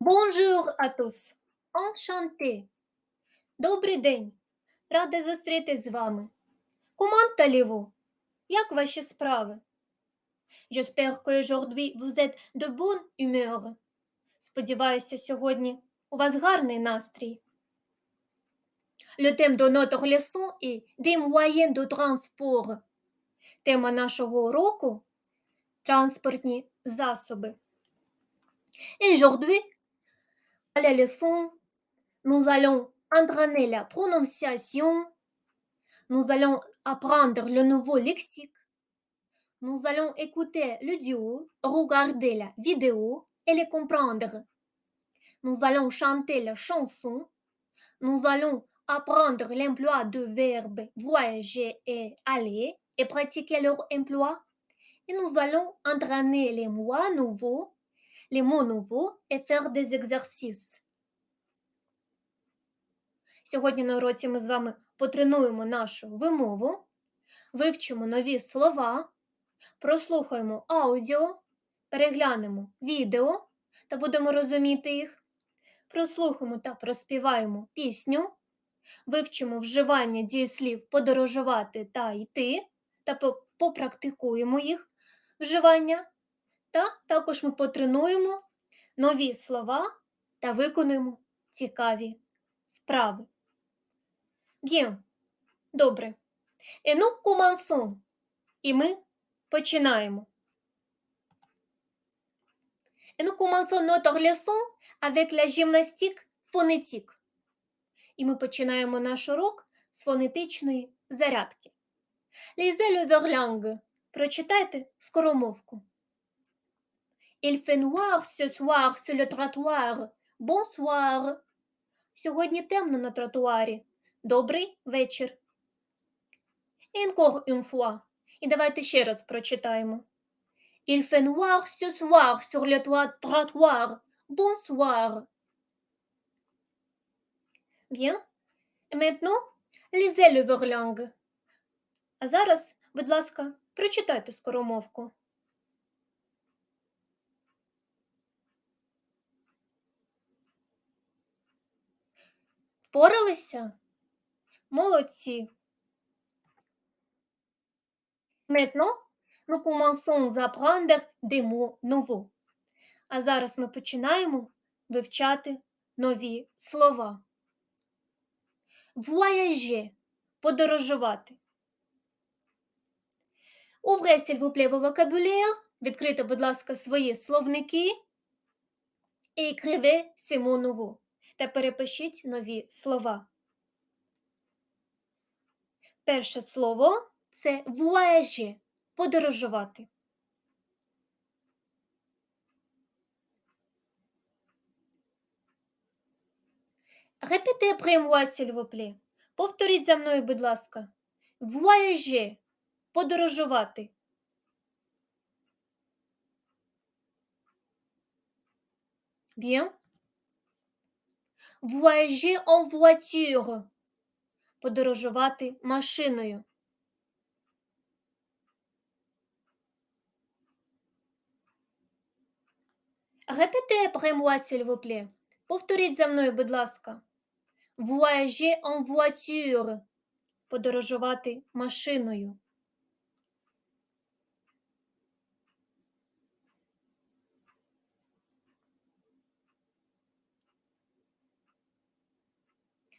Bonjour à tous. Enchanté. Добрий день. Рада зустрітись з вами. Як ваші справи? J'espère qu'aujourd'hui vous êtes de bonne humeur. Сподіваюся, сьогодні у вас гарний настрій. Транспортні засоби. Aujourd'hui, la leçon, nous allons entraîner la prononciation, nous allons apprendre le nouveau lexique, nous allons écouter l'audio, regarder la vidéo et les comprendre. Nous allons chanter la chanson, nous allons apprendre l'emploi de verbes voyager et aller et pratiquer leur emploi. Et nous allons entraîner les mots nouveaux, les mots nouveaux et faire des exercices. Сьогодні на уроці ми з вами потренуємо нашу вимову, вивчимо нові слова, прослухаємо аудіо, переглянемо відео та будемо розуміти їх, прослухаємо та проспіваємо пісню, вивчимо вживання дієслів подорожувати та йти та попрактикуємо їх вживання, та також ми потренуємо нові слова та виконуємо цікаві вправи. Bien. Добре. Et nous. І ми починаємо. Et nous commençons notre leçon avec la gymnastique. І ми починаємо наш урок з фонетичної зарядки. Le verlangue. Прочитайте скоромовку. Il fait noir ce soir sur le trottoir. Bonsoir. Сьогодні темно на тротуарі. Добрий вечір. Encore une fois. І давайте ще раз прочитаємо. Il fait noir ce soir sur le trottoir. Bonsoir. Bien. Et maintenant, lisez le verlangue. А зараз, будь ласка, прочитайте скоромовку. Впоралися? Молодці. À apprendre des mots nouveaux. А зараз ми починаємо вивчати нові слова. Voyager – подорожувати. Vous plaît, vos vocabulaires. Відкрийте, будь ласка, свої словники. І mots nouveaux. Та перепишіть нові слова. Перше слово це voyager – подорожувати. Répétez après moi. Повторіть за мною, будь ласка. Voyager – подорожувати. Bien. Voyager en voiture. Подорожувати машиною. Répétez après moi, s'il. Повторіть за мною, будь ласка. Voyager en voiture. Подорожувати машиною.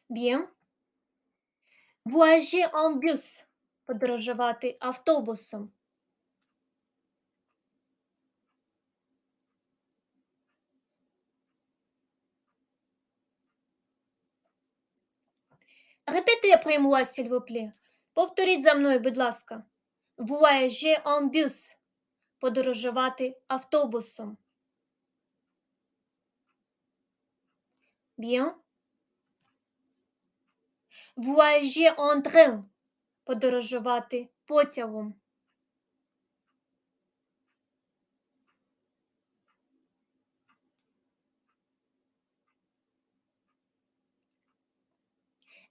Bien. Voyager en bus. Подорожувати автобусом. Répétez après moi, s'il vous plaît. Повторіть за мною, будь ласка. Voyager en bus. Подорожувати автобусом. Bien. Voyager en train. Подорожувати потягом.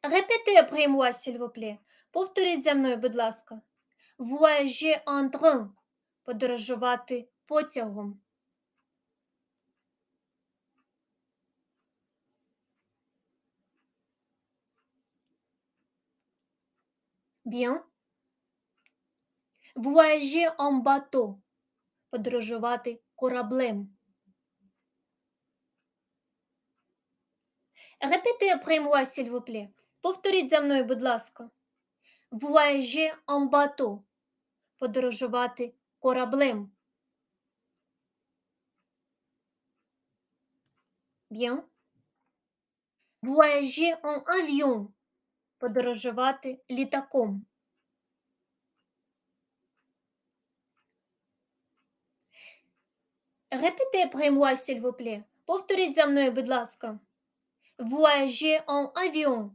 Répétez après moi. Повторіть за мною, будь ласка. Voyager en. Подорожувати потягом. Bien. Voyager en bateau. Подорожувати кораблем. Répétez après moi, s'il vous plaît. Повторіть за мною, будь ласка. Voyager en bateau. Подорожувати кораблем. Bien. Voyager en avion. Подорожувати літаком. Répétez après moi, s'il. Повторіть за мною, будь ласка. Voyager en avion.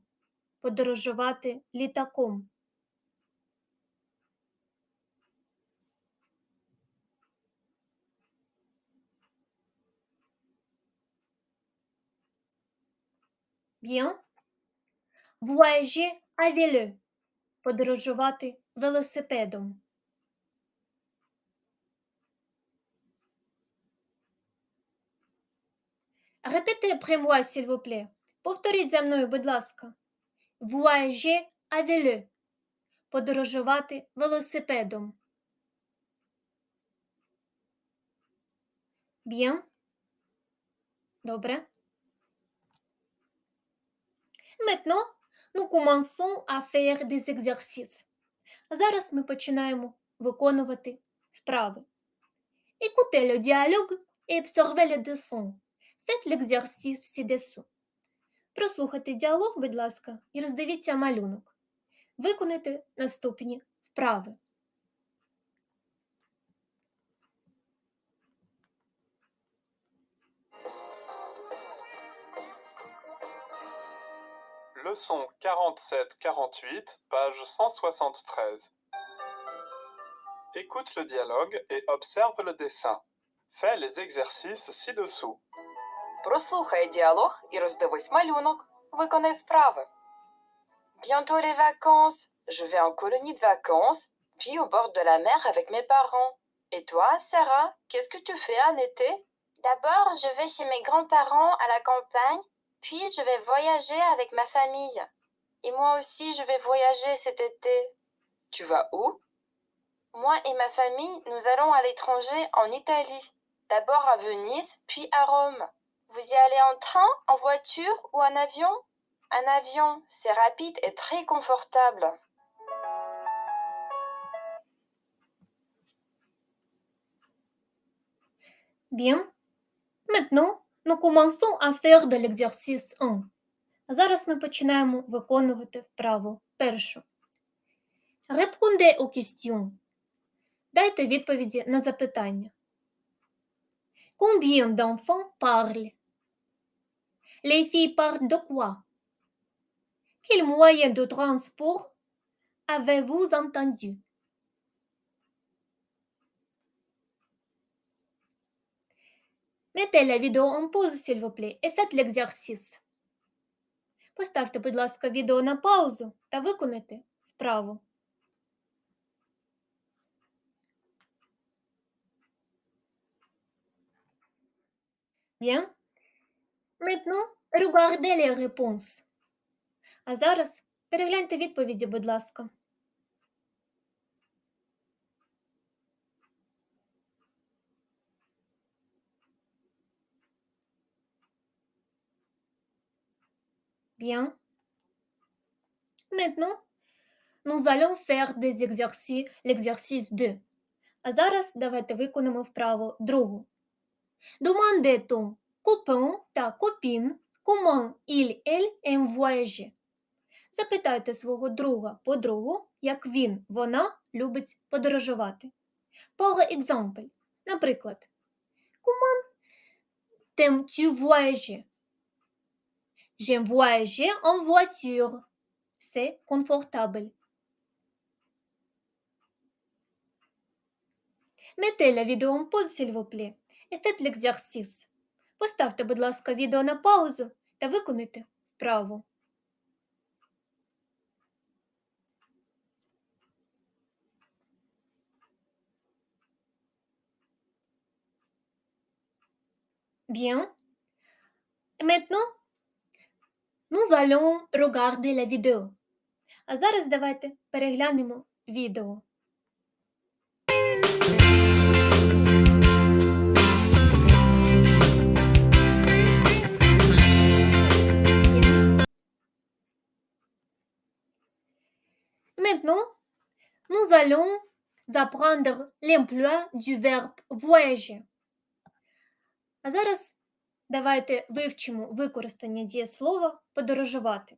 Подорожувати літаком. Bien. Voyager à. Подорожувати велосипедом. Répétez après moi, vous plaît. Повторіть за мною, будь ласка. Voyager à. Подорожувати велосипедом. Bien. Добре. Maintenant, nous commençons à faire des exercices. Зараз ми починаємо виконувати вправи. Écoutez le dialogue et observez le dessin. Faites l'exercice ci-dessous. Прослухайте діалог, будь ласка, і роздивіться малюнок. Виконайте наступні вправи. Leçon 47-48, page 173. Écoute le dialogue et observe le dessin. Fais les exercices ci-dessous. Прослухай діалог і роздивись малюнок. Виконай вправи. Bientôt les vacances. Je vais en colonie de vacances, puis au bord de la mer avec mes parents. Et toi, Sarah, qu'est-ce que tu fais en été D'abord, je vais chez mes grands-parents à la campagne, puis je vais voyager avec ma famille. Et moi aussi, je vais voyager cet été. Tu vas où? Moi et ma famille, nous allons à l'étranger en Italie. D'abord à Venise, puis à Rome. Vous y allez en train, en voiture ou en avion? Un avion, c'est rapide et très confortable. Bien. Maintenant, nous commençons à faire de l'exercice 1. А зараз ми починаємо виконувати вправу першу. Répondez aux questions. Дайте відповіді на запитання. Combien d'enfants parlent Les filles parlent de quoi Quel moyen de transport avez-vous entendu Mettez la vidéo en pause, s'il vous plaît, et faites l'exercice. Поставте, будь ласка, відео на паузу та виконайте вправу. Bien. Maintenant, regardez les réponses. А зараз перегляньте відповіді, будь ласка. Bien. Maintenant, nous allons faire des exercices, l'exercice 2. А зараз давайте виконаємо вправу другу. Demandez ton copain та copine comment il, elle aime voyager. Запитайте свого друга, подругу, як він, вона любить подорожувати. Par exemple, наприклад, comment t'aimes-tu voyager? J'aime voyager en voiture. C'est confortable. Mettez la vidéo en pause, s'il vous plaît, et faites l'exercice. Поставте, будь ласка, відео на паузу та виконайте вправу. Bien. Et maintenant, nous allons regarder la vidéo. А зараз давайте переглянемо відео. Maintenant, nous allons apprendre l'emploi du verbe voyager. А зараз давайте вивчимо використання дієслова подорожувати.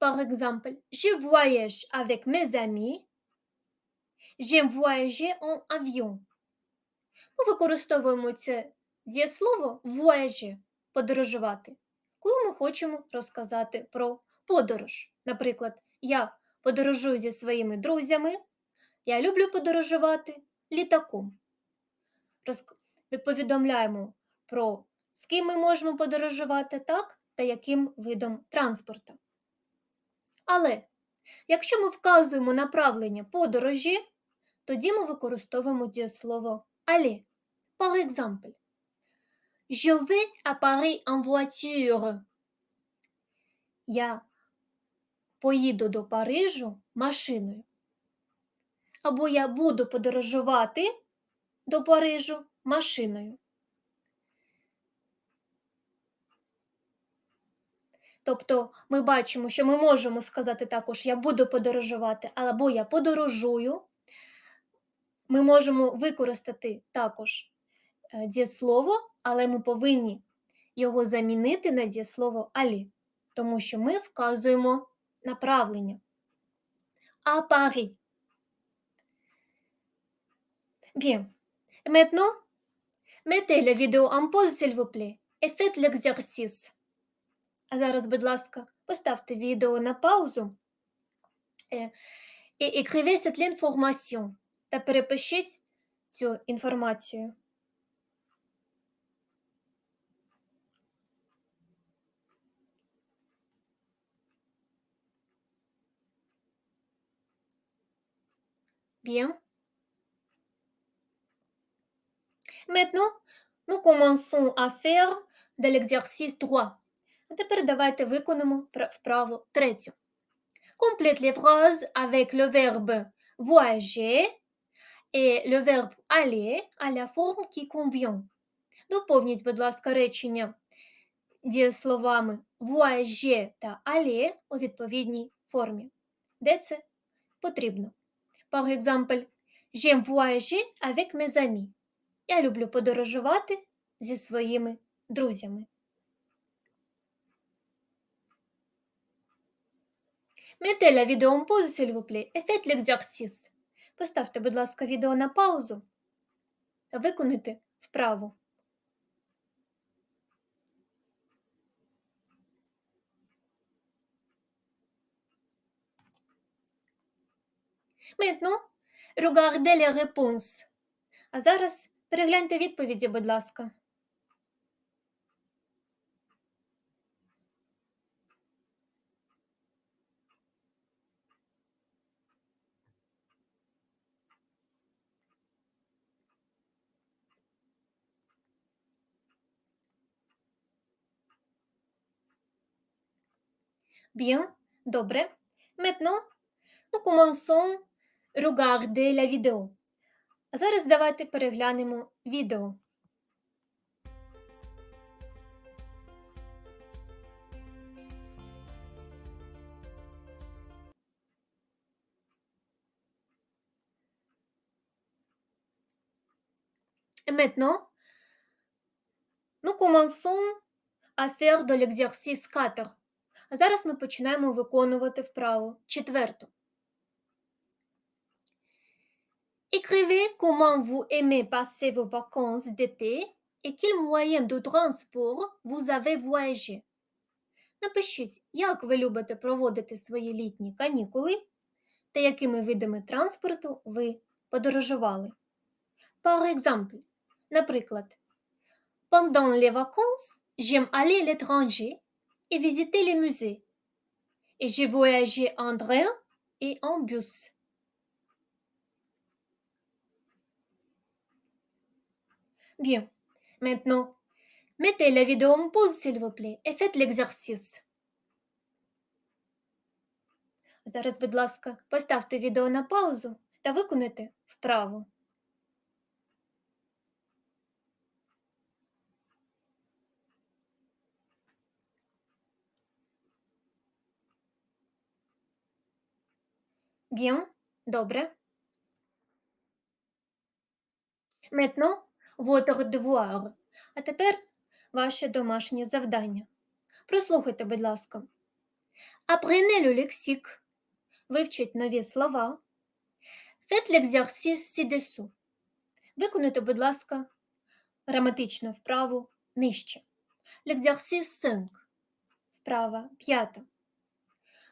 Par exemple, je voyage avec mes amis. J'aime voyager en avion. Ми використовуємо це дієслово voyager – подорожувати, коли ми хочемо розказати про подорож. Наприклад, я подорожую зі своїми друзями, я люблю подорожувати літаком. Повідомляємо про з ким ми можемо подорожувати так та яким видом транспорту. Але якщо ми вказуємо направлення подорожі, тоді ми використовуємо дієслово aller. Par exemple, je vais à Paris en voiture. Я поїду до Парижу машиною. Або я буду подорожувати до Парижу машиною. Тобто ми бачимо, що ми можемо сказати також я буду подорожувати, або я подорожую. Ми можемо використати також е, дієслово, але ми повинні його замінити на дієслово алі, тому що ми вказуємо направлення. А Paris. Bien. Maintenant, mettez la vidéo en pause, s'il vous plaît, et faites l'exercice. А зараз, будь ласка, поставте відео на паузу е, і écrivez cette l'information та перепишіть цю інформацію. Bien. Maintenant, nous commençons à faire de l'exercice 3. А тепер давайте виконаємо пра- вправу третю. Complète les phrases avec le verbe voyager et le verbe aller à la forme qui convient. Доповніть, будь ласка, речення дієсловами voyager та aller у відповідній формі. Де це потрібно? Par exemple, j'aime voyager avec mes amis. Я люблю подорожувати зі своїми друзями. Mettez la vidéo en pause. Поставте, будь ласка, відео на паузу та виконайте вправу. Maintenant, regardez les réponses. А зараз перегляньте відповіді, будь ласка. Bien, добре. Maintenant, nous commençons regarder la vidéo. А зараз давайте переглянемо відео. Maintenant, nous commençons à faire de l'exercice 4. А зараз ми починаємо виконувати вправу четверту. Écrivez comment vous aimez passer vos vacances d'été et quels moyens de transport vous avez voyagé. Напишіть, як ви любите проводити свої літні канікули та якими видами транспорту ви подорожували. Par exemple, наприклад, Pendant les vacances, j'aime aller à l'étranger et visiter les musées. Et j'ai voyagé en train et en bus. Bien. Maintenant, mettez la vidéo en pause, s'il vous plaît, et faites l'exercice. Зараз, будь ласка, поставте відео на паузу та виконайте вправу. Bien, добре. Maintenant, devoir. А тепер ваше домашнє завдання. Прослухайте, будь ласка. Apprenez le lexique. Вивчіть нові слова. Faites l'exercice. Виконуйте, будь ласка, граматичну вправу нижче. L'exercice 5. Вправа 5.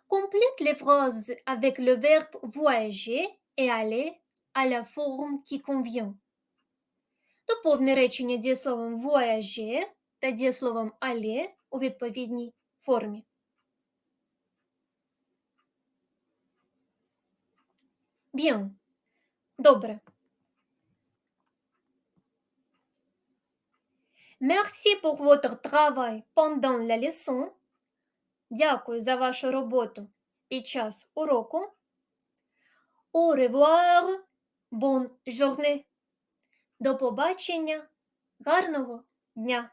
Complète les phrases avec le verbe voyager et aller à la forme qui convient. Доповни речення дієсловом voyager та дієсловом aller у відповідній формі. Bien. Добре. Merci pour votre travail pendant la leçon. Дякую за вашу роботу під час уроку. Au revoir. Bonne journée. До побачення. Гарного дня.